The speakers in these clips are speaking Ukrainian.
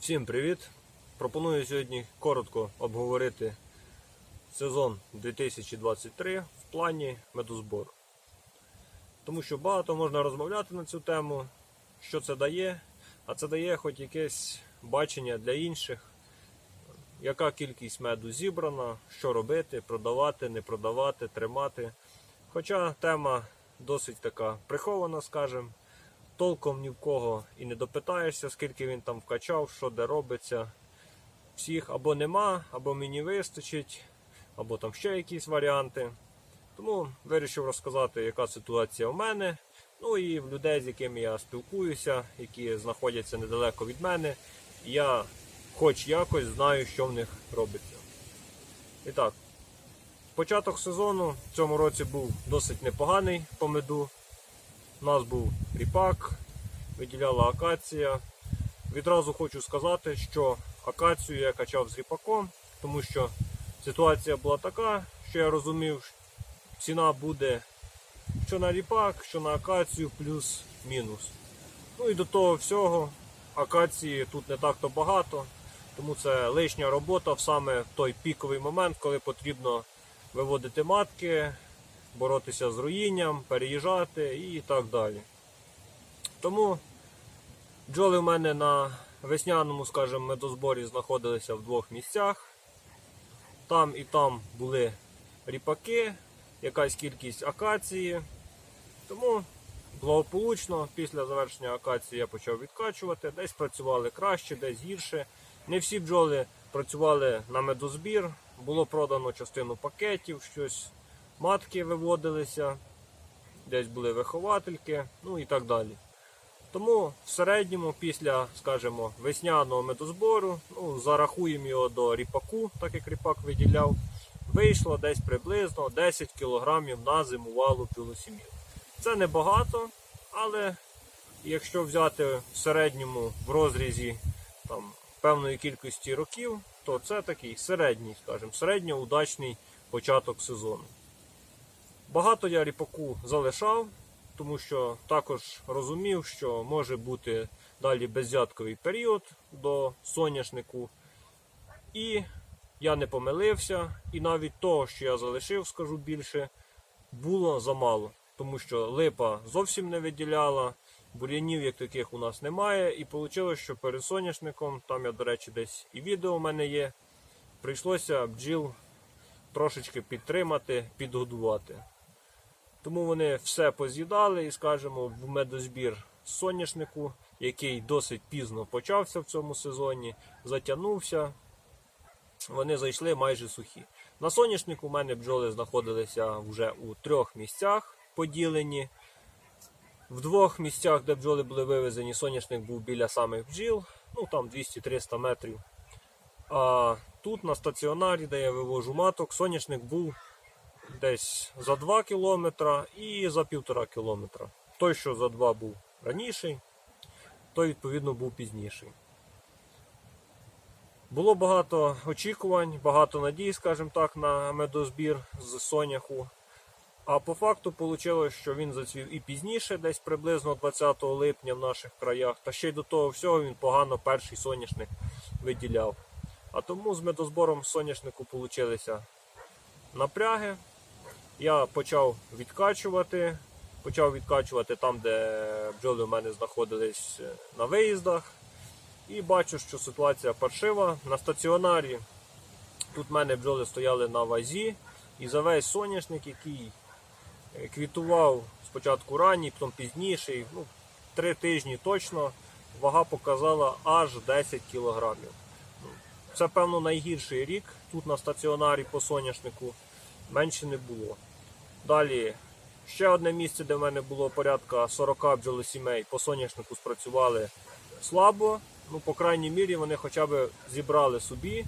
Всім привіт! Пропоную сьогодні коротко обговорити сезон 2023 в плані медозбору. Тому що багато можна розмовляти на цю тему, що це дає, а це дає хоч якесь бачення для інших, яка кількість меду зібрана, що робити, продавати, не продавати, тримати. Хоча тема досить така прихована, скажімо толком ні в кого і не допитаєшся, скільки він там вкачав, що де робиться. Всіх або нема, або мені вистачить, або там ще якісь варіанти. Тому вирішив розказати, яка ситуація у мене. Ну і в людей, з якими я спілкуюся, які знаходяться недалеко від мене. Я хоч якось знаю, що в них робиться. І так, початок сезону в цьому році був досить непоганий по меду. У нас був ріпак, виділяла акація. Відразу хочу сказати, що акацію я качав з ріпаком, тому що ситуація була така, що я розумів, ціна буде що на ріпак, що на акацію плюс-мінус. Ну і до того всього, акації тут не так-то багато, тому це лишня робота в саме той піковий момент, коли потрібно виводити матки, боротися з руїнням, переїжджати і так далі. Тому бджоли в мене на весняному, скажімо, медозборі знаходилися в двох місцях. Там і там були ріпаки, якась кількість акації. Тому благополучно після завершення акації я почав відкачувати. Десь працювали краще, десь гірше. Не всі бджоли працювали на медозбір. Було продано частину пакетів, щось матки виводилися, десь були виховательки, ну і так далі. Тому в середньому, після, скажімо, весняного медозбору, ну, зарахуємо його до ріпаку, так як ріпак виділяв, вийшло десь приблизно 10 кг на зимувалу пілосім'ю. Це небагато, але якщо взяти в середньому в розрізі там, певної кількості років, то це такий середній, скажімо, середньоудачний початок сезону. Багато я ріпаку залишав, тому що також розумів, що може бути далі беззятковий період до соняшнику. І я не помилився, і навіть того, що я залишив, скажу більше, було замало, тому що липа зовсім не виділяла, бур'янів як таких у нас немає. І вийшло, що перед соняшником, там я, до речі, десь і відео в мене є, прийшлося бджіл трошечки підтримати, підгодувати. Тому вони все поз'їдали і, скажімо, в медозбір соняшнику, який досить пізно почався в цьому сезоні, затягнувся. Вони зайшли майже сухі. На соняшнику у мене бджоли знаходилися вже у трьох місцях поділені. В двох місцях, де бджоли були вивезені, соняшник був біля самих бджіл, ну там 200-300 метрів. А тут на стаціонарі, де я вивожу маток, соняшник був десь за 2 кілометра і за 1,5 кілометра. Той, що за 2 був раніший, той, відповідно, був пізніший. Було багато очікувань, багато надій, скажімо так, на медозбір з соняху. А по факту вийшло, що він зацвів і пізніше, десь приблизно 20 липня в наших краях. Та ще й до того всього він погано перший соняшник виділяв. А тому з медозбором соняшнику вийшлися напряги. Я почав відкачувати. Почав відкачувати там, де бджоли в мене знаходились на виїздах. І бачу, що ситуація паршива. На стаціонарі тут в мене бджоли стояли на вазі. І за весь соняшник, який е, квітував спочатку ранній, потім пізніший, ну, три тижні точно, вага показала аж 10 кілограмів. Це, певно, найгірший рік тут на стаціонарі по соняшнику менше не було. Далі ще одне місце, де в мене було порядка 40 бджолосімей по соняшнику спрацювали слабо. Ну, по крайній мірі, вони хоча б зібрали собі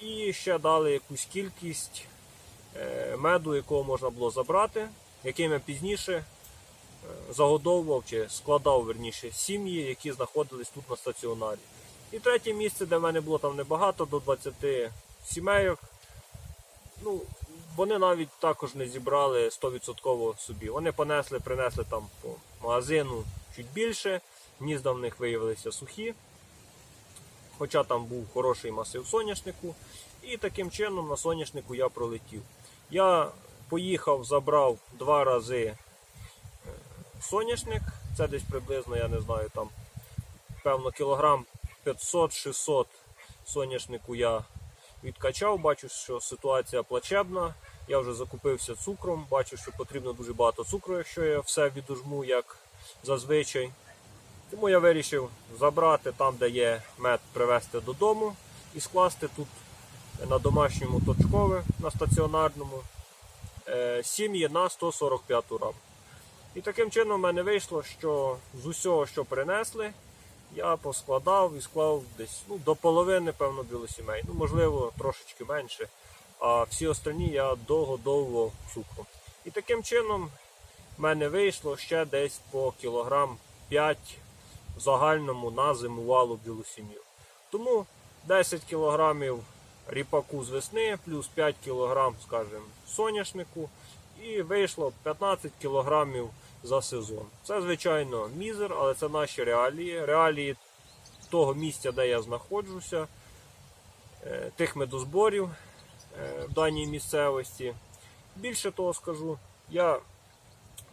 і ще дали якусь кількість е, меду, якого можна було забрати, яким я пізніше е, загодовував чи складав верніше сім'ї, які знаходились тут на стаціонарі. І третє місце, де в мене було там небагато, до 20 сімейок. Ну, вони навіть також не зібрали 100% собі. Вони понесли, принесли там по магазину чуть більше, гнізда в них виявилися сухі. хоча там був хороший масив соняшнику. І таким чином на соняшнику я пролетів. Я поїхав, забрав два рази е, соняшник. Це десь приблизно, я не знаю, там певно кілограм 500-600 соняшнику я відкачав. Бачу, що ситуація плачебна. Я вже закупився цукром, бачу, що потрібно дуже багато цукру, якщо я все відожму, як зазвичай. Тому я вирішив забрати там, де є мед, привезти додому і скласти тут на домашньому точкове, на стаціонарному е, сім'ї на 145 рамку. І таким чином в мене вийшло, що з усього, що принесли, я поскладав і склав десь ну, до половини, певно, білосімей. Ну, можливо, трошечки менше. А всі остальні я догодовував цукром. І таким чином в мене вийшло ще десь по кілограм 5 в загальному на зимувалу білосім'ю. Тому 10 кілограмів ріпаку з весни, плюс 5 кілограм, скажімо, соняшнику, і вийшло 15 кілограмів за сезон. Це, звичайно, мізер, але це наші реалії. Реалії того місця, де я знаходжуся, е, тих медозборів е, в даній місцевості. Більше того скажу, я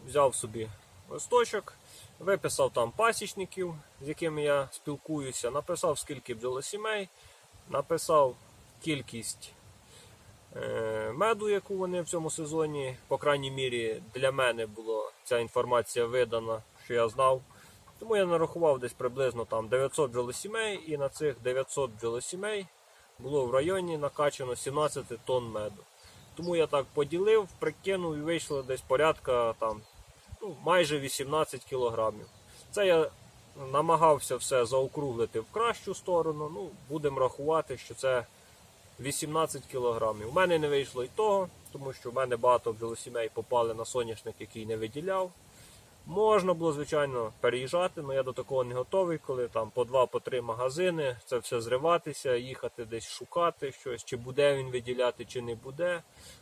взяв собі листочок, виписав там пасічників, з якими я спілкуюся, написав скільки бджолосімей, написав кількість е, меду, яку вони в цьому сезоні, по крайній мірі, для мене була ця інформація видана, що я знав. Тому я нарахував десь приблизно там 900 бджолосімей, і на цих 900 бджолосімей було в районі накачано 17 тонн меду. Тому я так поділив, прикинув і вийшло десь порядка там, ну, майже 18 кілограмів. Це я намагався все заокруглити в кращу сторону. Ну, будемо рахувати, що це 18 кілограмів. У мене не вийшло і того, тому що в мене багато бджолосімей попали на соняшник, який не виділяв. Можна було, звичайно, переїжджати, але я до такого не готовий, коли там по два, по три магазини, це все зриватися, їхати десь шукати щось, чи буде він виділяти, чи не буде.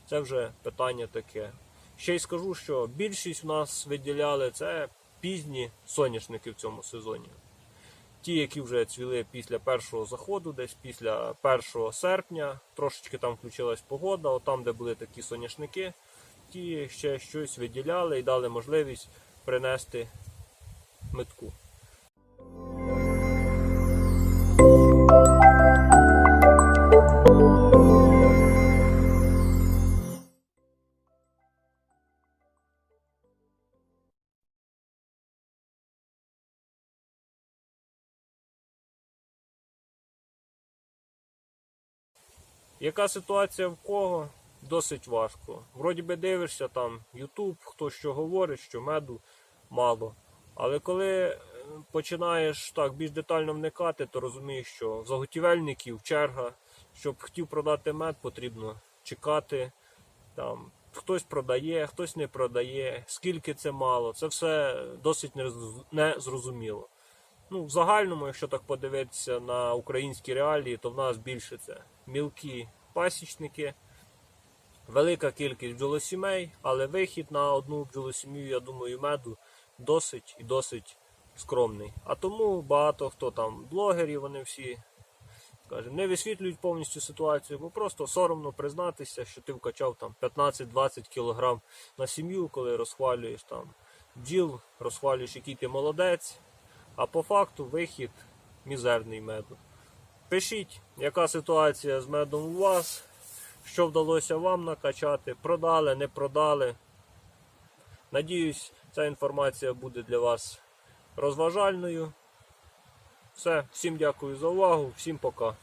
Це вже питання таке. Ще й скажу, що більшість в нас виділяли це пізні соняшники в цьому сезоні. Ті, які вже цвіли після першого заходу, десь після 1 серпня, трошечки там включилась погода, от там, де були такі соняшники, ті ще щось виділяли і дали можливість принести метку. Яка ситуація в кого? Досить важко. Вроді би дивишся там YouTube, хто що говорить, що меду мало. Але коли е, починаєш так більш детально вникати, то розумієш, що в заготівельників черга, щоб хотів продати мед, потрібно чекати. Там, хтось продає, хтось не продає, скільки це мало. Це все досить незрозу- незрозуміло. Ну, в загальному, якщо так подивитися на українські реалії, то в нас більше це мілкі пасічники, велика кількість бджолосімей, але вихід на одну бджолосім'ю, я думаю, меду досить і досить скромний. А тому багато хто там блогерів, вони всі скажімо, не висвітлюють повністю ситуацію, бо просто соромно признатися, що ти вкачав там 15-20 кілограм на сім'ю, коли розхвалюєш там бджіл, розхвалюєш, який ти молодець. А по факту вихід мізерний меду. Пишіть, яка ситуація з медом у вас, що вдалося вам накачати, продали, не продали. Надіюсь, ця інформація буде для вас розважальною. Все, всім дякую за увагу, всім пока.